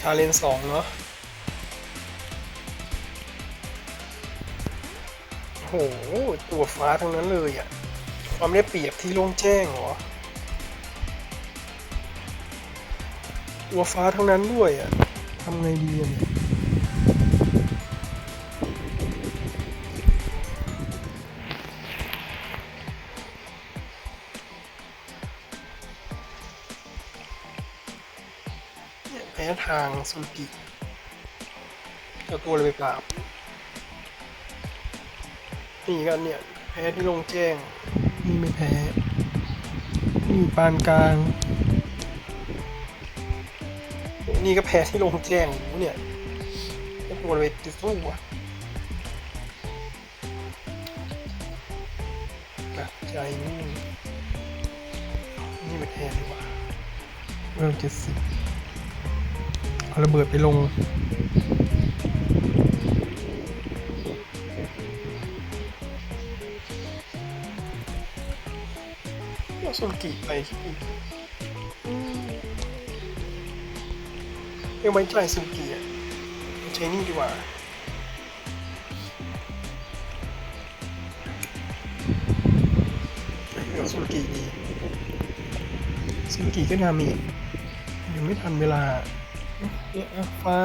คาเลนสองเนาะโอ้โห ตัวฟ้าทั้งนั้นเลยอะ่ะ ความได้เปรียบที่โล่งแจ้งเหรอ ตัวฟ้าทั้งนั้นด้วยอะ่ะทำไงดีอะเนี่ย ทางซุนกิเอาตัวเลยไปปราบ นี่กันเนี่ย แพ้ที่ลงแจ้ง นี่ไม่แพ้ นี่ปานกลาง นี่ก็แพ้ที่ลงแจ้งเนี่ยเอาตัวเลยไปสู้อะตัดใจนี่นี่ไปแทนดีกว่าเริ่มเจ็ดสิบ ระเบิดไปลงเอาสุกิไปที่อืมไม่ไว้ใจสุกิอะใช้นี่ดีกว่าเดี๋ยวสุกิดีสุกิก็นามียังไม่ทันเวลา เนี่ยอ่ะฟ้า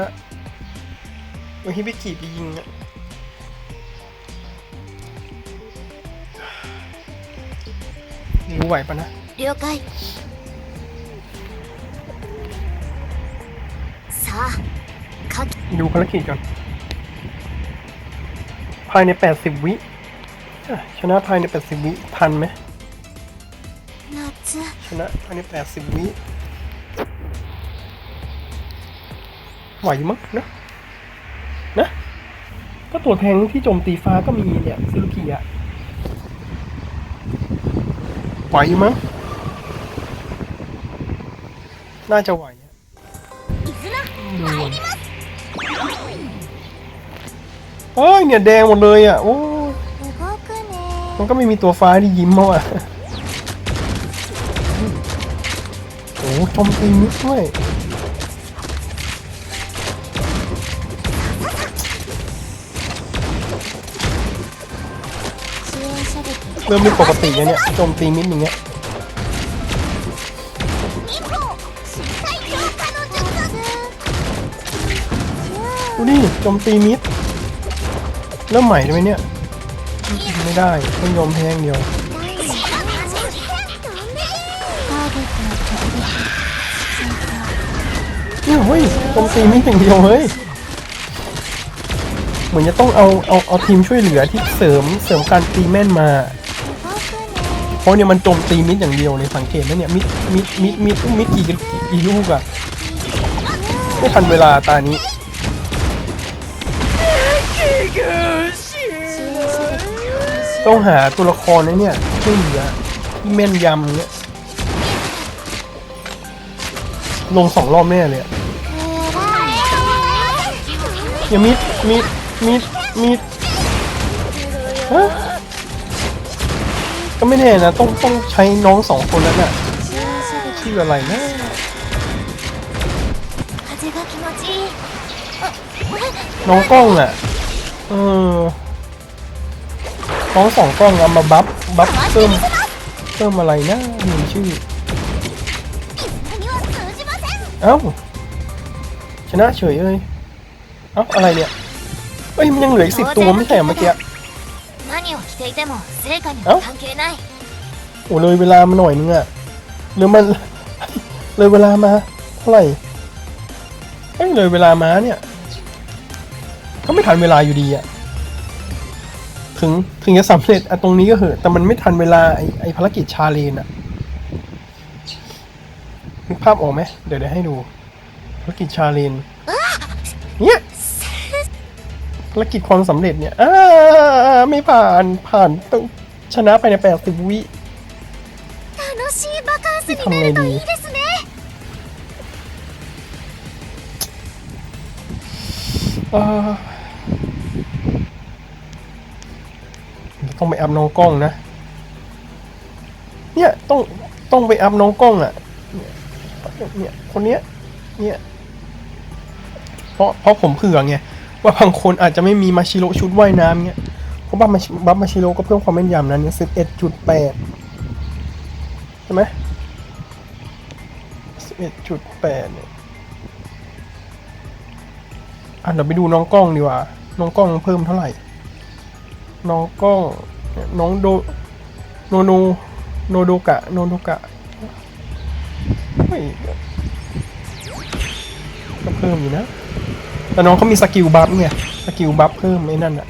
วันที่ไปขี่ไปยิงอะรู้ไหวปะนะ 了解さあか ดูภารกิจก่อน ภายใน 80 วิอ่ะชนะภายใน 80 วิ ทันไหม 夏 ชนะภายใน 80 วิ ไหวมั้งนะนะก็ตัวแทงที่โจมตีฟ้าก็มีเนี่ยซิลกี้อะไหวมั้งน่าจะไหวโอ้ยเนี่ยแดงหมดเลยอะโอ้มันก็ไม่มีตัวฟ้าที่ยิ้มมาอะโอ้โหจมตีนิดด้วย เริ่มไม่ปกติแล้วเนี่ยโจมตีมิดอย่างเงี้ยดูดิโจมตีมิดเริ่มใหม่ได้ไหมเนี่ย ไม่ได้ต้องยอมแพ้งเดียวเนี่ยเฮ้ยโจมตีมิดอย่างเดียวเฮ้ยเหมือนจะต้องเอาเอาเอาทีมช่วยเหลือที่เสริมเสริมการตีแม่นมา เพราะเนี่ยมันโจมตีมิดอย่างเดียวเลยสังเกตไหมเนี่ยมิดมิดมิดมิดมิดกี่กี่ลูกอะไม่ทันเวลาตานี้ต้องหาตัวละครนะเนี่ยช่วยเหลือที่แม่นยำเนี่ยลงสองรอบแน่เลยอย่ามิดมิดมิดมิดฮะ ก็ไม่แน่นะ ต้องต้องใช้น้องสองคนแล้นน่ะชื่ออะไรนะน้องกล้องน่ะเออน้องสองกล้องเอามาบัฟบัฟเพิ่มเพิ่มอะไรนะหนึ่งชื่อเอ้าชนะเฉยเลยเอ้าอะไรเนี่ยเอ้ยมันยังเหลืออีกสิบตัวไม่ใช่เมื่อกี้ 何を着ていても成果には関係ない โอ้เลยเวลามาหน่อยนึงอะหรือมัน เลยเวลามาเท่าไหร่เอ้ยเลยเวลามาเนี่ย ก็ไม่ทันเวลาอยู่ดีอะถึงถึงจะสำเร็จอะตรงนี้ก็เหอะแต่มันไม่ทันเวลาไอไอภารกิจชาเลนอะนึกภาพออกไหมเดี๋ยวเดี๋ยวให้ดูภารกิจชาเลนเนี่ย ภารกิจความสำเร็จเนี่ยไม่ผ่านผ่านต้องชนะไปในแปดสิบวิทำไงดีต้องไปอัพน้องกล้องนะ เนี่ยต้องต้องไปอัพน้องกล้องอะ เนี่ยคนเนี้ย เนี่ย เพราะเพราะผมเผื่อไง ว่าบางคนอาจจะไม่มีมาชิโรชุดว่ายน้ำเงี้ยเพราะบัฟมาบัฟมาชิโรก็เพิ่มความแม่นยำนั้นเนี่ยสิบเอ็ดจุดแปดใช่ไหมสิบเอ็ดจุดแปดเนี่ยอะเดี๋ยวไปดูน้องกล้องดีกว่า น้องกล้องเพิ่มเท่าไหร่ น้องกล้องเนี่ยน้องโดโนโนโนโดกะโนโดกะเฮ้ยก็เพิ่มอยู่นะ แต่น้องเขามีสกิลบัฟเนี่ยสกิลบัฟเพิ่มไอ้นั่นอะ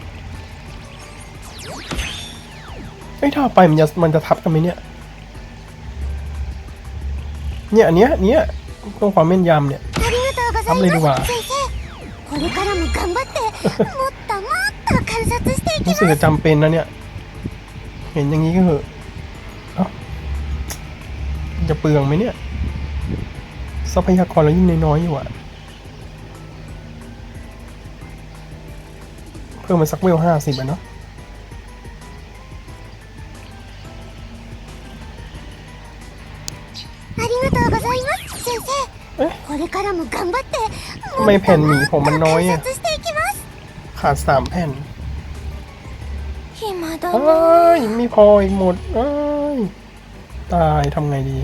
ไอ้ถ้าไปมันจะมันจะทับกันไหมเนี่ย เนี่ยอันเนี้ยเนี้ยต้องความแม่นยำเนี่ยทับเลยดีกว่ารู้สึกจะจำเป็นนะเนี่ย เห็นอย่างนี้ก็เหอะจะเปลืองไหมเนี่ย ทรัพยากรเรายิ่งน้อยอยู่อะ เพิ่มมัสักเวลห้าสิบเนาะทำไมแผ่นหมีผมมันน้อยอะขาดสามแผ่นเอ้ยไม่พออีกหมดเอ้ยตายทำไงดี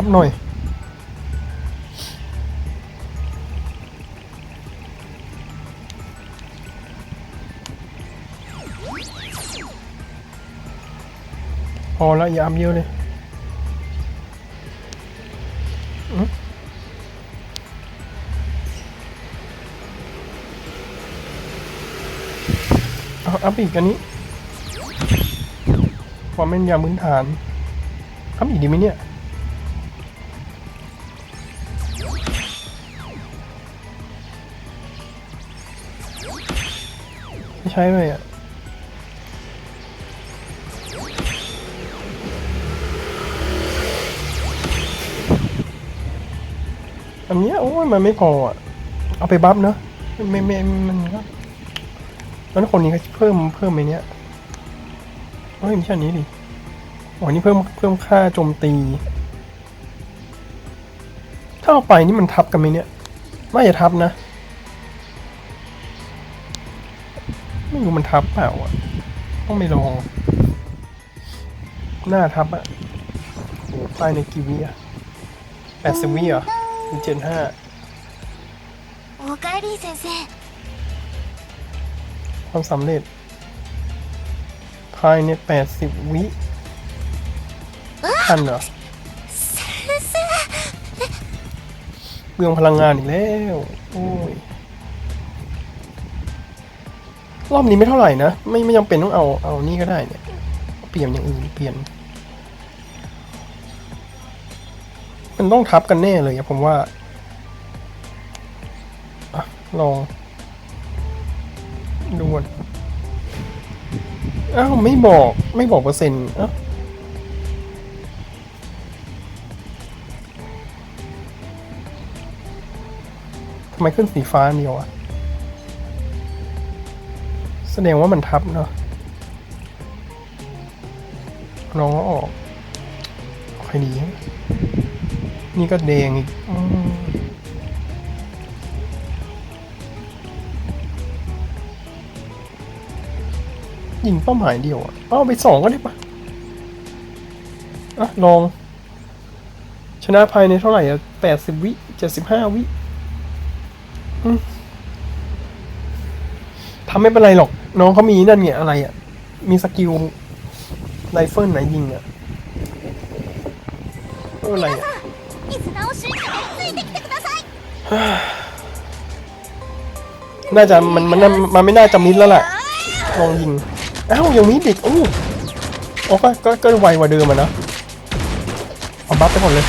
รับหน่อยพอแล้วยาอัพเยอะเลยอืมเอาอัพอีกอันนี้ ความแม่นยำพื้นฐานอัพอีกดีไหมเนี่ย ช่เลยอะอันเนี้ยโอ้ยมันไม่พออะ เอาไปบัฟเนอะไม่ไม่มันก็แล้วคนนี้ก็เพิ่มเพิ่มไปเนี้ยเฮ้ยไม่ใช่นนี้ดิอ๋อนี่เพิ่มเพิ่มค่าโจมตี ถ้าเอาไปนี่มันทับกันไหมเนี่ย ไม่จะทับนะ ไม่รู้มันทับเปล่าอะ ต้องไม่ลอง หน้าทับอะโอ้ตายในกี่วิอะแปดสิบวิอหรือเจ็ดห้าโอ้การีเซนเซความสำเร็จ ภายในแปดสิบวิทันเหรอเปลืองพลังงานอีกแล้ว โอ้ย รอบนี้ไม่เท่าไหร่นะ ไม่ไม่จำเป็นต้องเอาเอานี่ก็ได้เนี่ย เปลี่ยนอย่างอื่นเปลี่ยน มันต้องทับกันแน่เลยอะผมว่าอะลองดูก่อนอ้าวไม่บอกไม่บอกเปอร์เซ็นต์อ้าทำไมขึ้นสีฟ้าเดียวอะ ดงว่ามันทับเนาะลองเอาออกใครดี นี่ก็แดงอีกอยิงเป้าหมายเดียวอะเอาไปสองก็ได้ปะอะลอง ชนะภายในเท่าไหร่อะแปดสิบวิเจ็ดสิบห้าวิทำไม่เป็นไรหรอก น้องเขามีนั่นเนี่ยอะไรอะ มีสกิลไรเฟิลไหนยิงอะอะไรอะน่าจะมันมันมันไม่น่าจะมิดแล้วแหละลองยิงเอ้ายังมิดอีกอ้โอ้ก็ก็ก็ไวกว่าเดิมอะนะเอาบัฟไปก่อนเลย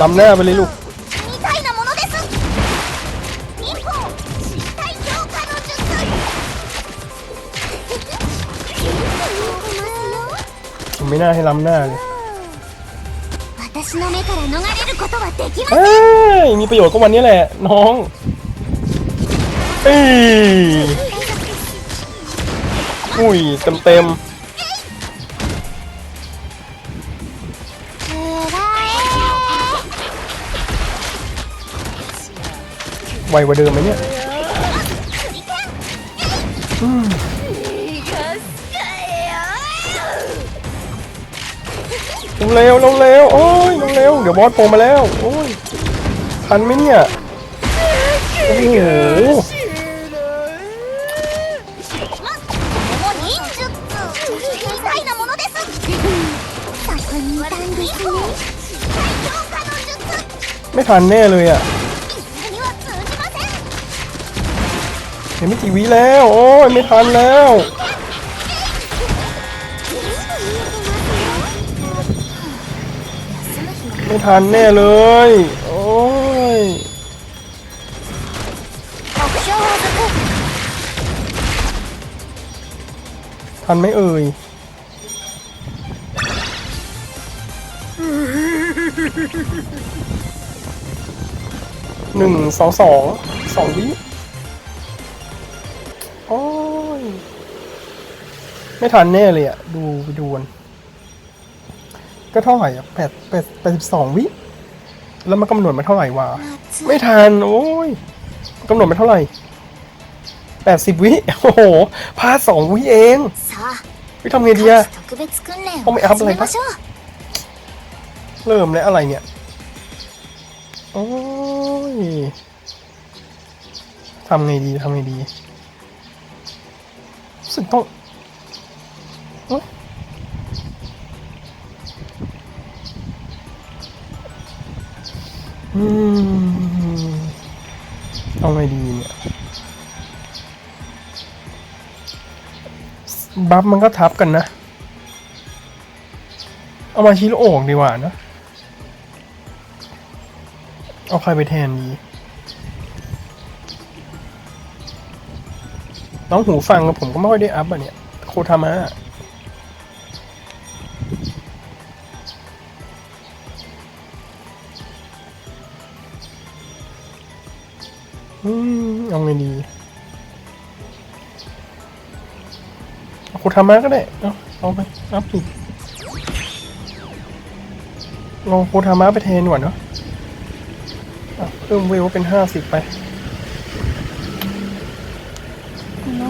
ลำหน้าไปเลยลูก ไม่น่าให้ล้ำหน้าเลยเอ้ยมีประโยชน์ก็วันนี้แหละ น้องเอ้ยอุ้ยเต็มเต็มไวกว่าเดิมไหมเนี่ย เร็วเราเร็วโอ้ยเราเร็วเดี๋ยวบอสโผล่มาแล้ว โอ้ย ทันไหมเนี่ย โอ้โหไม่ทันแน่เลยอะเห็นไม่กี่วิแล้ว โอ้ย ไม่ทันแล้ว ไม่ทันแน่เลย โอ้ยทันไม่เอ่ยหนึ่งสองสองสองวิโอ้ย ไม่ทันแน่เลยอะดูดูวัน เท่าไหร่อะแปดแปดแปดสิบสองวิ แล้วมันกำหนดมาเท่าไหร่วะ ไม่ทัน โอ้ยกำหนดมาเท่าไหร่แปดสิบวิ โอ้โหพลาดสองวิเองวิทำไงดีอะต้องไปอัพอะไรปะเริ่มแล้วอะไรเนี่ย โอ้ยทำไงดีทำไงดีสึกต้อง เอาไงดีเนี่ย บัฟมันก็ทับกันนะ เอามาชิโร่โอ่งดีกว่านะ เอาใครไปแทนดี น้องหูฟังกับผมก็ไม่ค่อยได้อัพอะเนี่ย โคทามะ อืมเอาไงดี เอาโคทามะก็ได้ เอาเอาไป อัพอีกลองโคทามะไปแทนดีกว่าเนาะอ่ะเพิ่มเวลเป็นห้าสิบไป この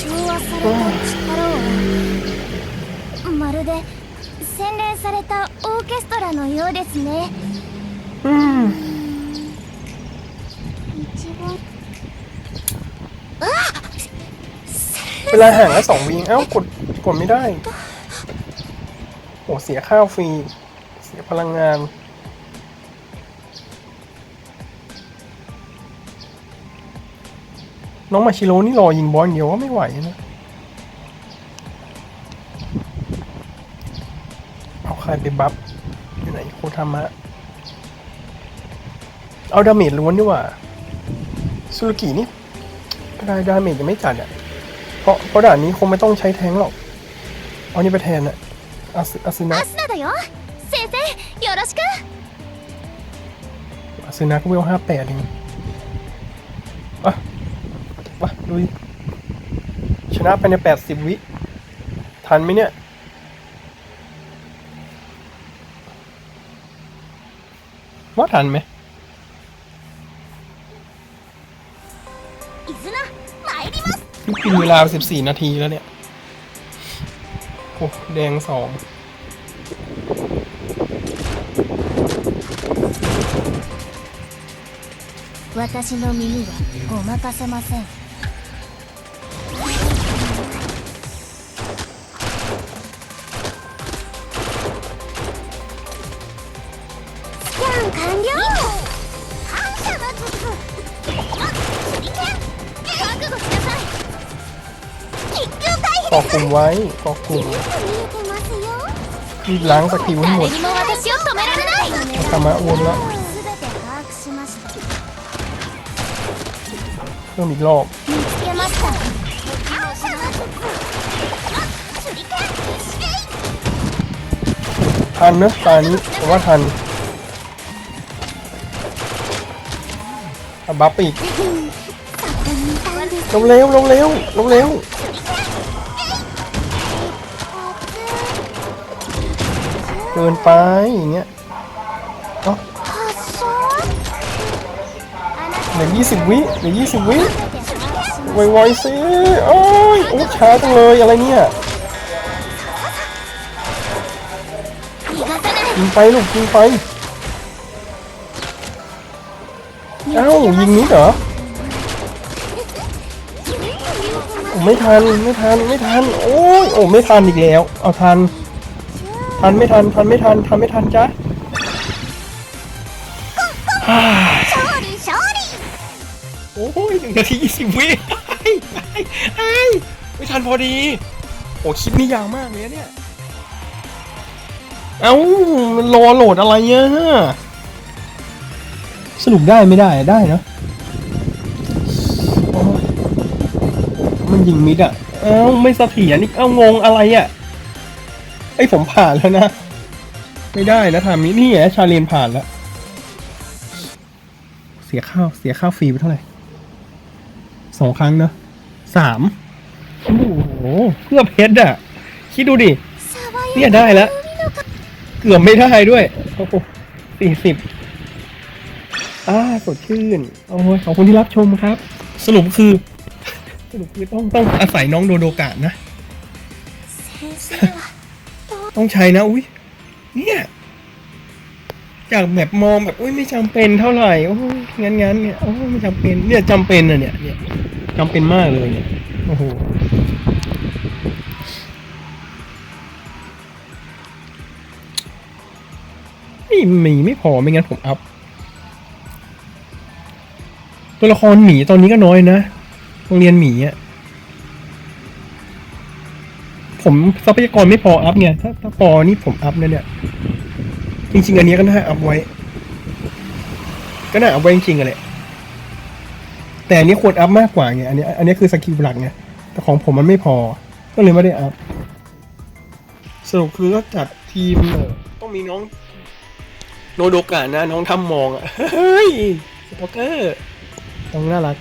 調和された力をまるで洗練されたオーケストラのようですね อืม 一番 เวลาห่างกันสองวิเอ้ากดกดไม่ได้ โอ้เสียข้าวฟรี เสียพลังงาน น้องมาชิโร่นี่รอยิงบอลเดียวว่าไม่ไหวนะ เอาใครไปบัฟอยู่ไหนโคทามะ เอาดาเมจล้วนดีกว่า ซูรุกินี่ได้ดาเมจยังไม่จัดอ่ะ เพราะเพราะด่านนี้คงไม่ต้องใช้แทงค์หรอก เอานี่ไปแทนอะอาซึอาซึนะ アスナだよ先生よろしく อาซึนะก็เวลห้าแปดเองอ่ะมาดูดิชนะไปในแปดสิบวิ ทันไหมเนี่ย ว่าทันไหม กินเวลาสิบสี่นาทีแล้วเนี่ย โอ้แดงสอง 私の耳はごまかせません กลุ่มไว้ก็ะกลุ่มรีบล้างสกิลให้หมดธรรมะวนละวเพิ่มอีกรอบทันนะตานี้ผมว่าทันบัฟอีกลงเร็วลงเร็วลงเร็ว กินไปอย่างเงี้ยเหลือยี่สิบวิเหลือยี่สิบวิไวๆสิโอ้ยโอ้ช้าจังเลยอะไรเนี่ยยิงไปลูกยิงไปเอ้ายิงนี้เหรอผมไม่ทันไม่ทันไม่ทันโอ้ยโอ้ไม่ทันอีกแล้วเอาทัน ทันไม่ทันทันไม่ทันทันไม่ทันจ้ะโอ้ยหนึ่งนาทียี่สิบวิไอ้ไอ้ไม่ทันพอดีโอ้คลิปนี้ยาวมากเลยเนี่ย เอ้ารอโหลดอะไรเนี่ยสรุปได้ไม่ได้ได้เนาะมันยิงมิดอะ เอ้าไม่สถียรนี่เอ้างงอะไรอะ ไอ้ผมผ่านแล้วนะ ไม่ได้นะทำนี้นี่ไงชาเลนผ่านแล้ว เสียข้าวเสียข้าวฟรีไปเท่าไหร่สองครั้งเนอะสามโอ้โหเพื่อเพชรอะคิดดูดิ เนี่ยได้แล้ว เกือบไม่ได้ด้วยโอ้โหสี่สิบอ่าสดชื่น โอ้ยขอบคุณที่รับชมครับ สรุปคือ สรุปคือต้องต้องอาศัยน้องโดโดกะนะ ต้องใช้นะอุ้ยเนี่ยจากแบบมองแบบอุ้ยไม่จำเป็นเท่าไหร่โอ้ยงั้นงั้นเนี่ยโอ้ยไม่จำเป็นเนี่ยจำเป็นอะเนี่ยเนี่ยจำเป็นมากเลยเนี่ยโอ้โหนี่มีไม่พอไม่งั้นผมอัพตัวละครหมีตอนนี้ก็น้อยนะโรงเรียนหมีอะ ผมทรัพยากรไม่พออัพเนี่ยถ้าถ้าพอนี่ผมอัพนะเนี่ย จริง ๆ อันนี้ก็น่าอัพไว้ ก็น่าอัพไว้จริงๆอะแหละแต่อันนี้ควรอัพมากกว่าไงอันนี้ อันนี้คือสกิลหลักไงแต่ของผมมันไม่พอ ก็เลยไม่ได้อัพสรุปคือก็จัดทีมเออต้องมีน้องโนโดกะนะน้องทำมองอะเฮ้ยสปอเกอร์ต้องน่ารัก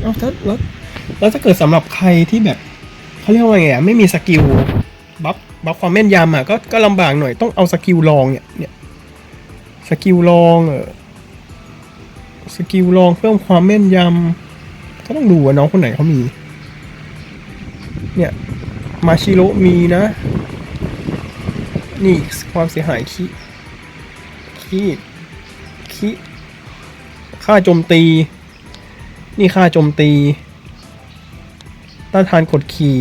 เอาถ้าแล้ว แล้วถ้าเกิดสำหรับใครที่แบบเขาเรียกว่าไงอะไม่มีสกิลบัฟบัฟความแม่นยำอะก็ก็ลำบากหน่อยต้องเอาสกิลลองเนี่ยเนี่ยสกิลลองเออสกิลลองเพิ่มความแม่นยำก็ต้องดูว่าน้องคนไหนเขามี เนี่ยมาชิโร่มีนะ นี่ความเสียหายคิคิคิค่าโจมตี นี่ค่าโจมตี ต้านทานกดขี่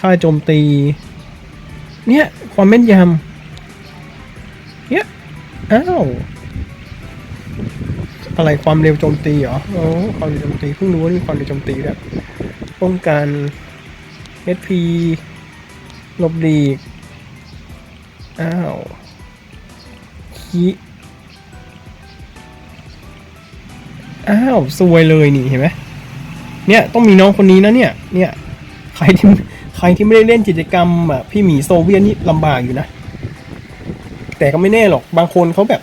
ค่าโจมตี เนี่ย ความแม่นยำเนี่ยอ้าวอะไรความเร็วโจมตีเหรอโอ้ความเร็วโจมตีเพิ่งรู้ว่านี่ความเร็วโจมตีแบบป้องกัน SP ลบหลีกอ้าวคีอ้าว ซวยเลยนี่เห็นไหม เนี่ยต้องมีน้องคนนี้นะเนี่ยเนี่ยใครที่ใครที่ไม่ได้เล่นกิจกรรมอะพี่หมีโซเวียตนี่ลำบากอยู่นะ แต่ก็ไม่แน่หรอกบางคนเขาแบบ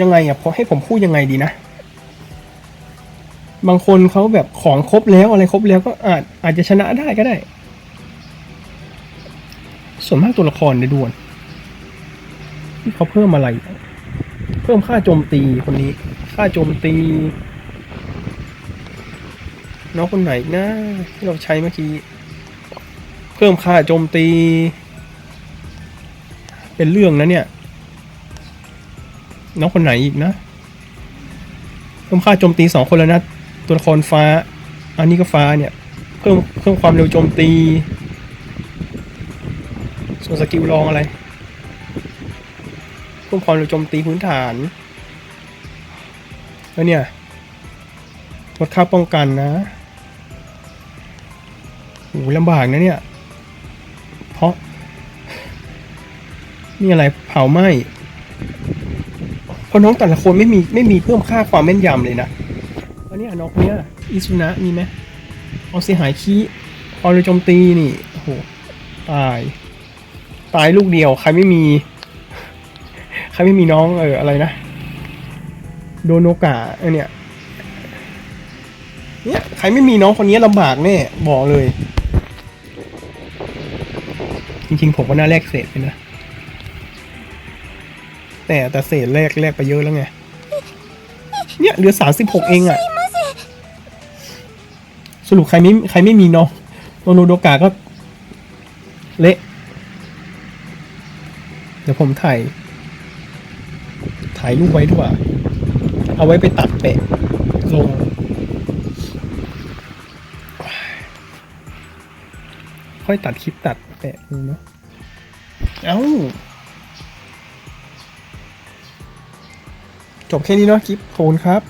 ยังไงอะพอให้ผมพูดยังไงดีนะ บางคนเขาแบบของครบแล้วอะไรครบแล้วก็อาจอาจจะชนะได้ก็ได้ ส่วนมากตัวละครในดวนที่เขาเพิ่มอะไร เพิ่มค่าโจมตีคนนี้ ค่าโจมตี น้องคนไหนนะที่เราใช้เมื่อกี้ เพิ่มค่าโจมตี เป็นเรื่องนะเนี่ย น้องคนไหนอีกนะ เพิ่มค่าโจมตีสองคนแล้วนะ ตัวละครฟ้า อันนี้ก็ฟ้าเนี่ย เพิ่มเพิ่มความเร็วโจมตี ส่วนสกิลลองอะไร เพิ่มความเร็วโจมตีพื้นฐาน แล้วเนี่ยลดค่าป้องกันนะ โหลำบากนะเนี่ย เพราะนี่อะไรเผาไหม้เพราะน้องแต่ละคนไม่มีไม่มีเพิ่มค่าความแม่นยำเลยนะแล้วเนี่ยน้องคนเนี้ยอิซุนะมีไหมเอาเสียหายคีควาเร็วโจมตีนี่โอ้โหตาย ตายลูกเดียว ใครไม่มี ใครไม่มีน้องเอออะไรนะ โดโนกะเนี่ยเนี่ยใครไม่มีน้องคนนี้ลำบากแน่บอกเลย จริงๆ ผมก็น่าแลกเศษไปนะแต่แต่เศษแลกแลกไปเยอะแล้วไง เนี่ยเหลือสามสิบหกเองอะสรุปใครไม่ใครไม่มีน้องโนโนโดกาก็เละ เดี๋ยวผมถ่าย ถ่ายรูปไว้ดีกว่า เอาไว้ไปตัดแปะลง ค่อยตัดคลิปตัดแปะมือเนาะเอ้า จบแค่นี้เนาะคลิปโทนครับ